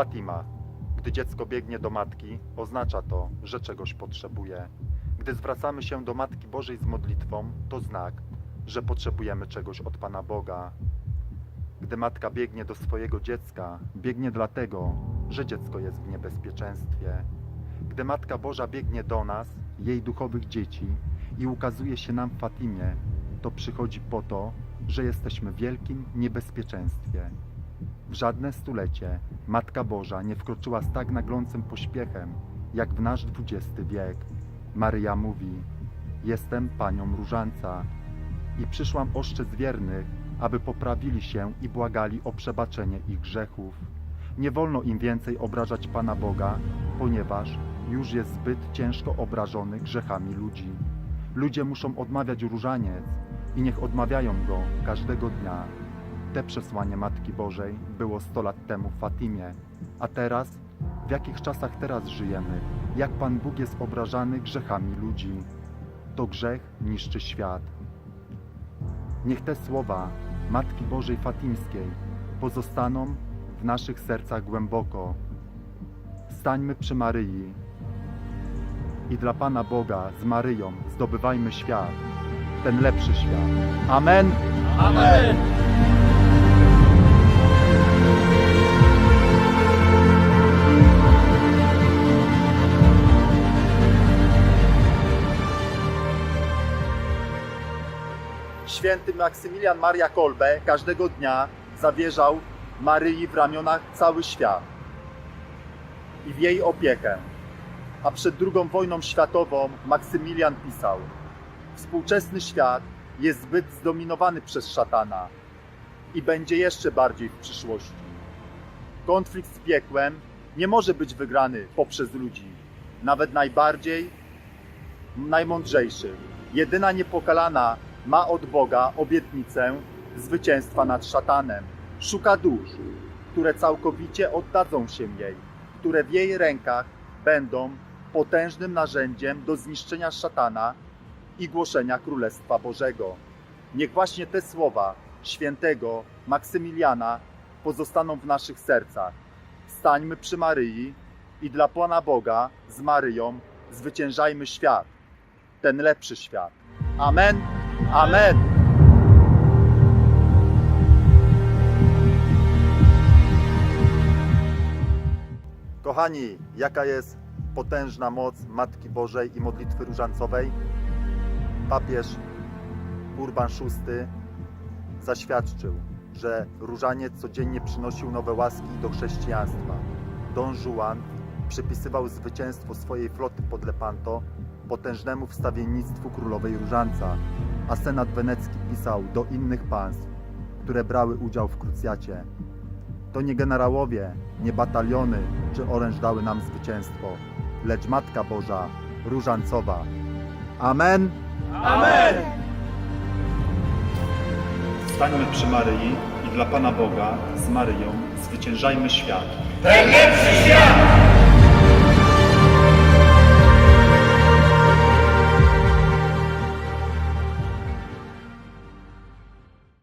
Fatima. Gdy dziecko biegnie do matki, oznacza to, że czegoś potrzebuje. Gdy zwracamy się do Matki Bożej z modlitwą, to znak, że potrzebujemy czegoś od Pana Boga. Gdy matka biegnie do swojego dziecka, biegnie dlatego, że dziecko jest w niebezpieczeństwie. Gdy Matka Boża biegnie do nas, jej duchowych dzieci, i ukazuje się nam w Fatimie, to przychodzi po to, że jesteśmy w wielkim niebezpieczeństwie. W żadne stulecie Matka Boża nie wkroczyła z tak naglącym pośpiechem, jak w nasz XX wiek. Maryja mówi: Jestem panią różańca i przyszłam oszczędz wiernych, aby poprawili się i błagali o przebaczenie ich grzechów. Nie wolno im więcej obrażać Pana Boga, ponieważ już jest zbyt ciężko obrażony grzechami ludzi. Ludzie muszą odmawiać różaniec i niech odmawiają go każdego dnia. Te przesłanie Matki Bożej było 100 lat temu w Fatimie. A teraz? W jakich czasach teraz żyjemy? Jak Pan Bóg jest obrażany grzechami ludzi? To grzech niszczy świat. Niech te słowa Matki Bożej Fatimskiej pozostaną w naszych sercach głęboko. Stańmy przy Maryi i dla Pana Boga z Maryją zdobywajmy świat, ten lepszy świat. Amen. Amen! Święty Maksymilian Maria Kolbe każdego dnia zawierzał Maryi w ramionach cały świat i w jej opiekę. A przed II wojną światową Maksymilian pisał: Współczesny świat jest zbyt zdominowany przez szatana i będzie jeszcze bardziej w przyszłości. Konflikt z piekłem nie może być wygrany poprzez ludzi, nawet najbardziej najmądrzejszych. Jedyna niepokalana ma od Boga obietnicę zwycięstwa nad szatanem. Szuka dusz, które całkowicie oddadzą się jej, które w jej rękach będą potężnym narzędziem do zniszczenia szatana i głoszenia Królestwa Bożego. Niech właśnie te słowa świętego Maksymiliana pozostaną w naszych sercach. Stańmy przy Maryi i dla Pana Boga z Maryją zwyciężajmy świat, ten lepszy świat. Amen. Amen. Kochani, jaka jest potężna moc Matki Bożej i modlitwy różańcowej? Papież Urban VI zaświadczył, że różaniec codziennie przynosił nowe łaski do chrześcijaństwa. Don Juan przypisywał zwycięstwo swojej floty pod Lepanto potężnemu wstawiennictwu królowej Różańca, a Senat Wenecki pisał do innych państw, które brały udział w krucjacie. To nie generałowie, nie bataliony czy oręż dały nam zwycięstwo, lecz Matka Boża, Różańcowa. Amen! Amen! Stańmy przy Maryi i dla Pana Boga z Maryją zwyciężajmy świat. Ten lepszy świat!